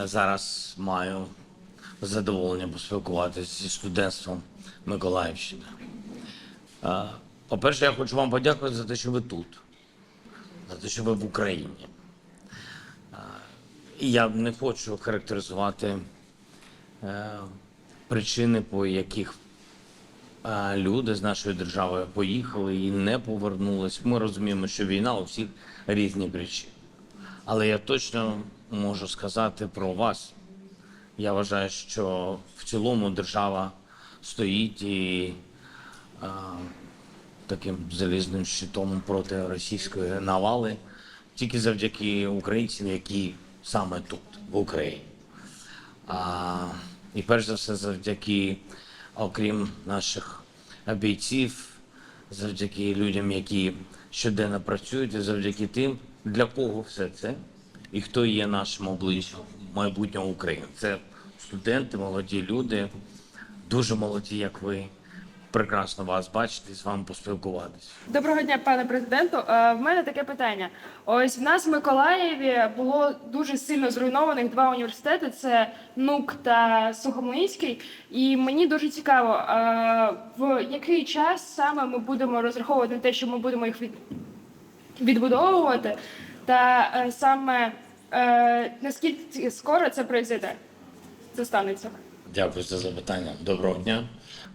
Е, Зараз маю задоволення поспілкуватися зі студентством Миколаївщини. Е, По-перше, я хочу вам подякувати за те, що ви тут, за те, що ви в Україні. Е, І я не хочу характеризувати причини, по яких люди з нашої держави поїхали і не повернулись. Ми розуміємо, що війна у всіх різні причини. Але я точно можу сказати про вас. Я вважаю, що в цілому держава стоїть і а, таким залізним щитом проти російської навали тільки завдяки українцям, які саме тут, в Україні. А, і перш за все, завдяки, окрім наших бійців, завдяки людям, які щоденно працюють, і завдяки тим, для кого все це, і хто є нашим обличчям майбутнього України. Це студенти, молоді люди, дуже молоді, як ви. Прекрасно вас бачити з вами поспілкуватися. Доброго дня, пане президенту. Е, В мене таке питання. Ось в нас в Миколаєві було дуже сильно зруйнованих два університети: це НУК та Сухомлинський. І мені дуже цікаво, е, в який час саме ми будемо розраховувати на те, що ми будемо їх від... відбудовувати, та е, саме е, наскільки скоро це произойде? Це станеться. Дякую за запитання. Доброго дня.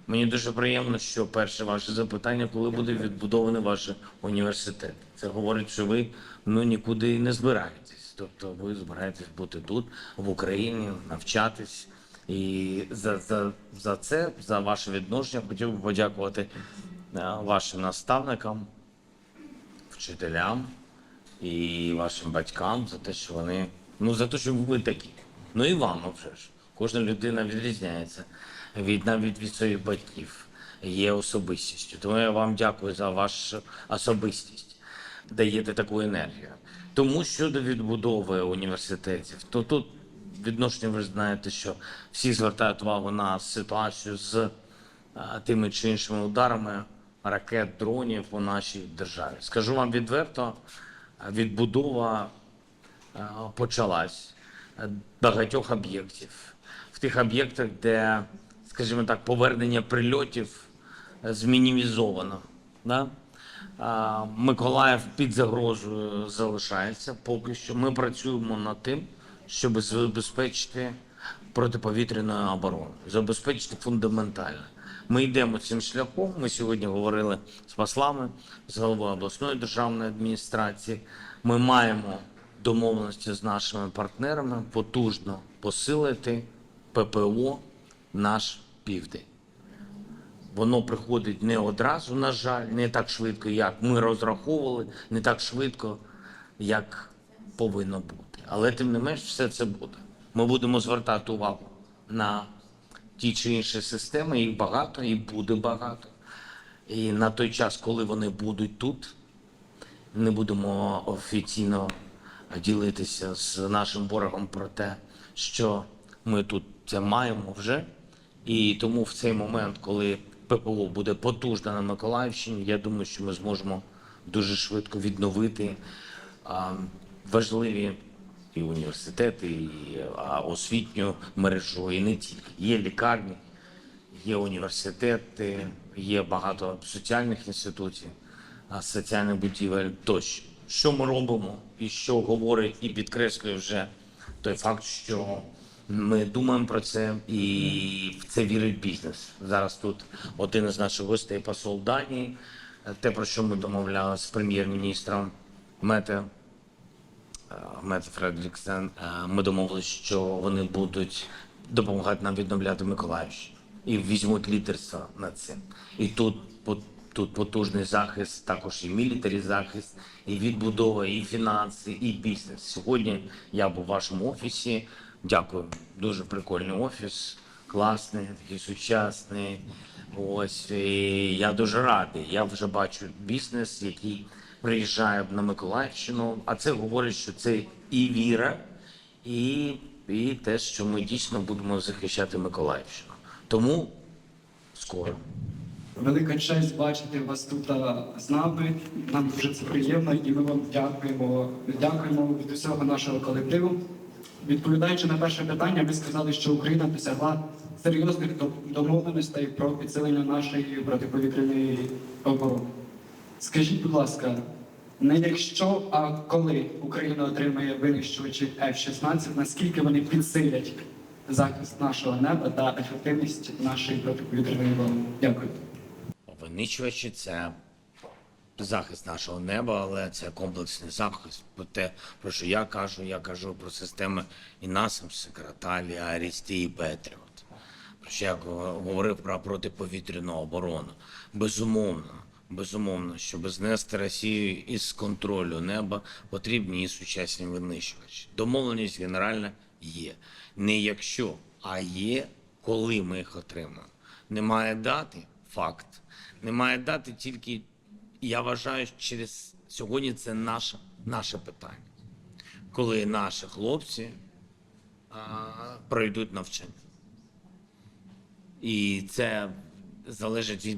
Мені дуже приємно, що перше ваше запитання, коли буде відбудований ваш університет. Це говорить, що ви ну нікуди не збираєтесь. Тобто ви збираєтесь бути тут, в Україні, навчатись. І за, за, за це, за ваше відношення, хотів би подякувати е, вашим наставникам, вчителям і вашим батькам за те, що вони ну за те, що ви такі. Ну і вам вже ж. Кожна людина відрізняється від навіть від своїх батьків, є особистістю. Тому я вам дякую за вашу особистість, даєте таку енергію. Тому щодо відбудови університетів, то тут відношення ви знаєте, що всі звертають увагу на ситуацію з тими чи іншими ударами ракет, дронів по нашій державі. Скажу вам відверто, відбудова почалась е, багатьох об'єктів. В тих об'єктах, де, скажімо так, повернення прильотів е, змінімізовано. Да? Миколаїв під загрозою залишається. Поки що ми працюємо над тим, щоб забезпечити протиповітряну оборону, забезпечити фундаментально. Ми йдемо цим шляхом. Ми сьогодні говорили з послами, з головою обласної державної адміністрації. Ми маємо домовленості з нашими партнерами потужно посилити ППО наш південь. Воно приходить не одразу, на жаль, не так швидко, як ми розраховували, не так швидко, як повинно бути. Але тим не менш, все це буде. Ми будемо звертати увагу на ті чи інші системи, їх багато і буде багато. І на той час, коли вони будуть тут, не будемо офіційно ділитися з нашим ворогом про те, що ми тут це маємо вже. І тому в цей момент, коли ППО буде потужна на Миколаївщині, я думаю, що ми зможемо дуже швидко відновити важливі і університети, і освітню мережу, і не тільки. Є лікарні, є університети, є багато соціальних інституцій, а, соціальних будівель тощо. Що ми робимо, і що говорить і підкреслює вже той факт, що ми думаємо про це, і в це вірить бізнес. Зараз тут один із наших гостей посол Данії. Те, про що ми домовлялися з прем'єр-міністром Мете Фредріксен, е, ми домовилися, що вони будуть допомагати нам відновляти Миколаївщину і візьмуть лідерство над цим. І тут тут потужний захист, також і мілітарі захист, і відбудова, і фінанси, і бізнес. Сьогодні я був у вашому офісі. Дякую, дуже прикольний офіс, класний, такий сучасний. Ось і я дуже радий. Я вже бачу бізнес, який приїжджає на Миколаївщину. А це говорить, що це і віра, і, і те, що ми дійсно будемо захищати Миколаївщину. Тому скоро. Велика честь бачити вас тут з нами. Нам дуже це приємно, і ми вам дякуємо. Дякуємо від усього нашого колективу. відповідаючи на перше питання, ви сказали, що Україна досягла серйозних домовленостей про підсилення нашої протиповітряної оборони. Скажіть, будь ласка, не якщо, а коли Україна отримає винищувачі F-16, наскільки вони підсилять захист нашого неба та ефективність нашої протиповітряної оборони? Дякую. Винищувачі це захист нашого неба, але це комплексний захист. Про те, про що я кажу, я кажу про системи і НАСАМС, Краталі, Арісті і Петріот. Про що я го- говорив про протиповітряну оборону. Безумовно, безумовно, щоб знести Росію із контролю неба, потрібні і сучасні винищувачі. Домовленість генеральна є. Не якщо, а є, коли ми їх отримаємо. Немає дати факт. Немає дати тільки, я вважаю, через сьогодні це наше, наше питання. Коли наші хлопці а, пройдуть навчання. І це залежить від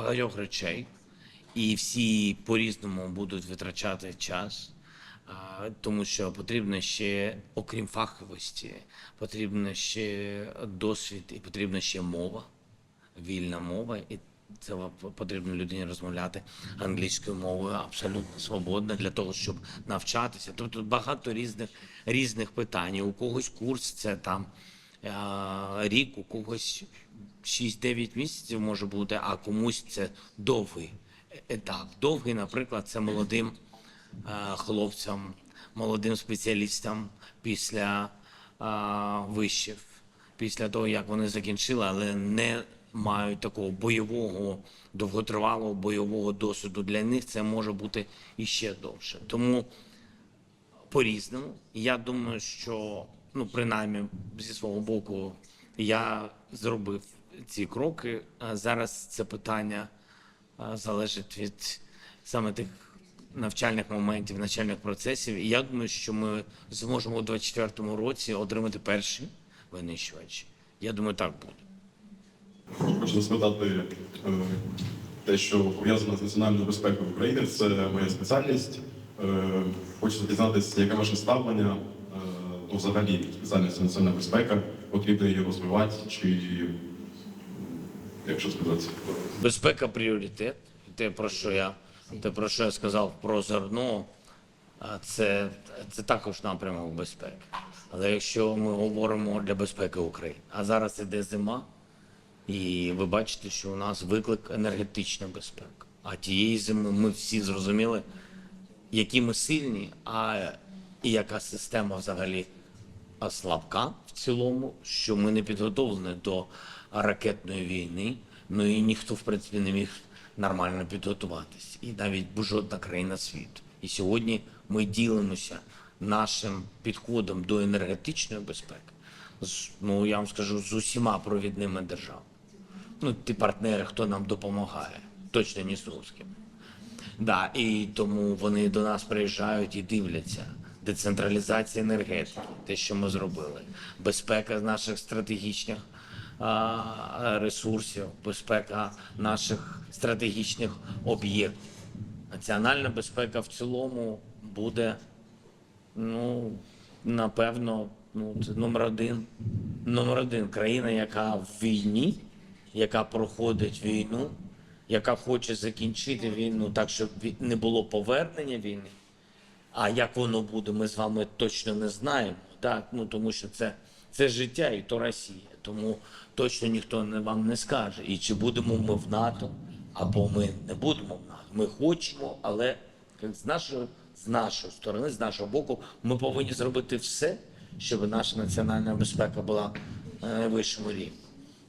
багатьох речей, і всі по-різному будуть витрачати час, тому що потрібно ще, окрім фаховості, потрібно ще досвід і потрібна ще мова, вільна мова. І це потрібно людині розмовляти англійською мовою абсолютно свободно для того, щоб навчатися. Тобто багато різних різних питань. У когось курс це там рік, у когось 6-9 місяців може бути, а комусь це довгий етап. Довгий, наприклад, це молодим е, хлопцям, молодим спеціалістам після е, вишів, після того, як вони закінчили, але не мають такого бойового, довготривалого бойового досвіду. Для них це може бути іще довше. Тому по-різному. Я думаю, що ну принаймні зі свого боку я зробив ці кроки. Зараз це питання залежить від саме тих навчальних моментів, навчальних процесів. І я думаю, що ми зможемо у 2024 році отримати перші винищувачі. Я думаю, так буде. Хочу спитати е, те, що пов'язано з національною безпекою України, це моя спеціальність. Е, Хочу дізнатися, яке ваше ставлення до взагалі спеціальності національна безпека, потрібно її розвивати, чи якщо сказати. Безпека пріоритет. Те, про що я, те, про що я сказав про зерно, це, це також напрямок безпеки. Але якщо ми говоримо для безпеки України, а зараз іде зима, і ви бачите, що у нас виклик енергетична безпека. А тієї зими ми всі зрозуміли, які ми сильні, а і яка система взагалі слабка в цілому, що ми не підготовлені до ракетної війни. Ну і ніхто, в принципі, не міг нормально підготуватись. І навіть жодна країна світу. І сьогодні ми ділимося нашим підходом до енергетичної безпеки. з, Ну я вам скажу з усіма провідними державами. Ну, ті партнери, хто нам допомагає, точно не з. Да, і тому вони до нас приїжджають і дивляться. Децентралізація енергетики, те, що ми зробили, безпека наших стратегічних ресурсів, безпека наших стратегічних об'єктів. Національна безпека в цілому буде, ну, напевно, ну, це номер один. Номер один країна, яка в війні, яка проходить війну, яка хоче закінчити війну так, щоб не було повернення війни. А як воно буде, ми з вами точно не знаємо. Так? Ну, тому що це, це життя і то Росія. Тому точно ніхто не, вам не скаже. І чи будемо ми в НАТО, або ми не будемо в НАТО. Ми хочемо, але з нашої, з нашої сторони, з нашого боку, ми повинні зробити все, щоб наша національна безпека була на найвищому рівні.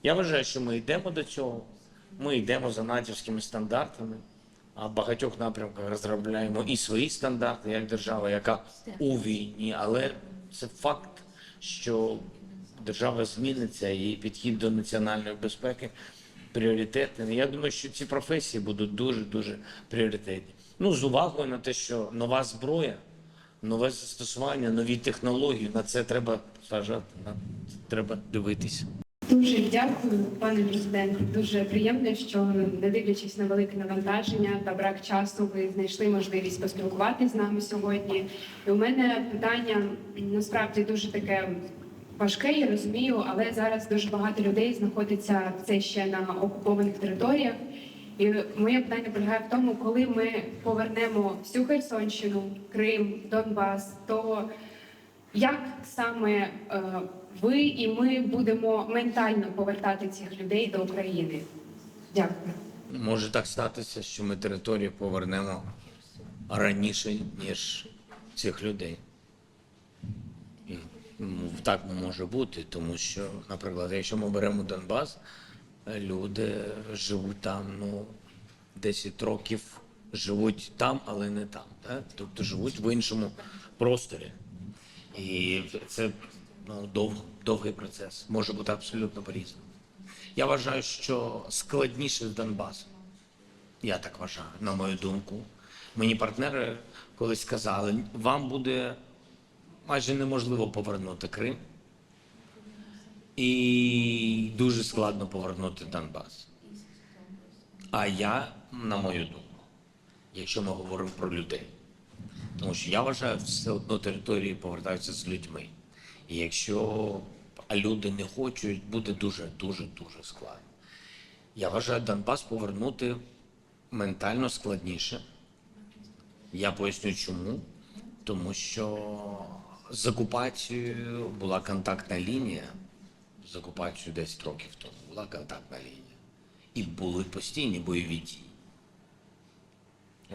Я вважаю, що ми йдемо до цього. Ми йдемо за натівськими стандартами, а в багатьох напрямках розробляємо і свої стандарти, як держава, яка у війні. Але це факт, що держава зміниться і підхід до національної безпеки пріоритетний. Я думаю, що ці професії будуть дуже дуже пріоритетні. Ну, з увагою на те, що нова зброя, нове застосування, нові технології на це треба зважати, на це треба дивитися. Дуже дякую, пане президенте. Дуже приємно, що не дивлячись на велике навантаження та брак часу, ви знайшли можливість поспілкуватися з нами сьогодні. І у мене питання насправді дуже таке важке, я розумію, але зараз дуже багато людей знаходиться це ще на окупованих територіях. І моє питання полягає в тому, коли ми повернемо всю Херсонщину, Крим, Донбас, то як саме е, ви і ми будемо ментально повертати цих людей до України? Дякую. Може так статися, що ми територію повернемо раніше, ніж цих людей. І ну, так може бути, тому що, наприклад, якщо ми беремо Донбас, люди живуть там, ну, 10 років живуть там, але не там. Да? Тобто живуть в іншому просторі. І це дов, довгий процес. Може бути абсолютно по-різному. Я вважаю, що складніше з Донбасом. Я так вважаю, на мою думку. Мені партнери колись сказали, вам буде майже неможливо повернути Крим. І дуже складно повернути Донбас. А я, на мою думку, якщо ми говоримо про людей, тому що я вважаю, все одно території повертаються з людьми. Якщо люди не хочуть, буде дуже, дуже, дуже складно. Я вважаю, Донбас повернути ментально складніше. Я поясню чому. Тому що з окупацією була контактна лінія. З окупацією 10 років тому була контактна лінія. І були постійні бойові дії.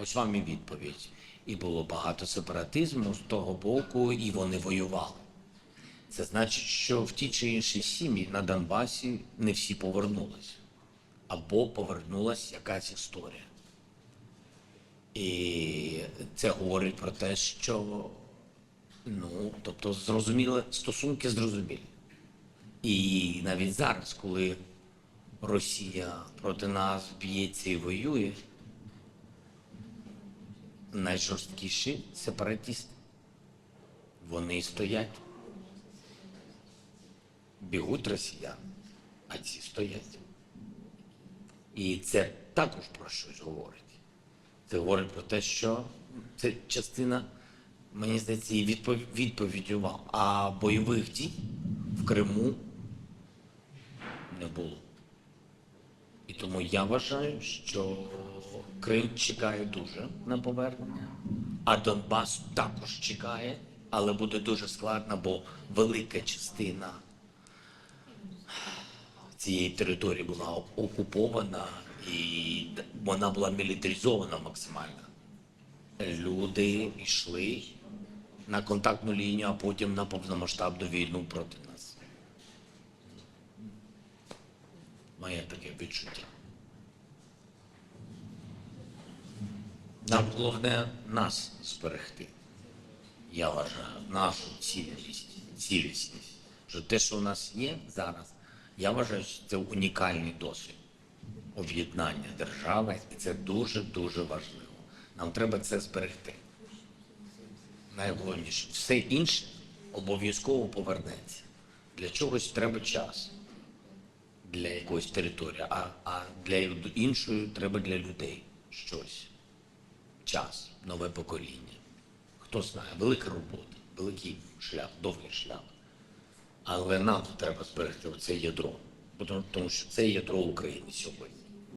Ось вам і відповідь. І було багато сепаратизму з того боку, і вони воювали. Це значить, що в ті чи інші сім'ї на Донбасі не всі повернулися. Або повернулася якась історія. І це говорить про те, що ну, тобто, зрозуміли, стосунки зрозумілі. І навіть зараз, коли Росія проти нас б'ється і воює, найжорсткіші сепаратісти. Вони стоять. Бігуть росіяни, а ці стоять. І це також про щось говорить. Це говорить про те, що це частина, мені здається, і відпов- відповіддю вам. А бойових дій в Криму не було. І тому я вважаю, що Крим чекає дуже на повернення, а Донбас також чекає, але буде дуже складно, бо велика частина цієї території була окупована і вона була мілітаризована максимально. Люди йшли на контактну лінію, а потім на повномасштабну війну проти нас. Моє таке відчуття. Нам головне нас зберегти. Я вважаю, нашу цілісність, цілісність. Що те, що у нас є зараз, я вважаю, що це унікальний досвід об'єднання держави, і це дуже-дуже важливо. Нам треба це зберегти. Найголовніше, все інше обов'язково повернеться. Для чогось треба час для якоїсь території, а, а для іншої треба для людей щось. Час, нове покоління. Хто знає, велика робота, великий шлях, довгий шлях. Але нам треба зберегти це ядро, тому що це ядро України сьогодні.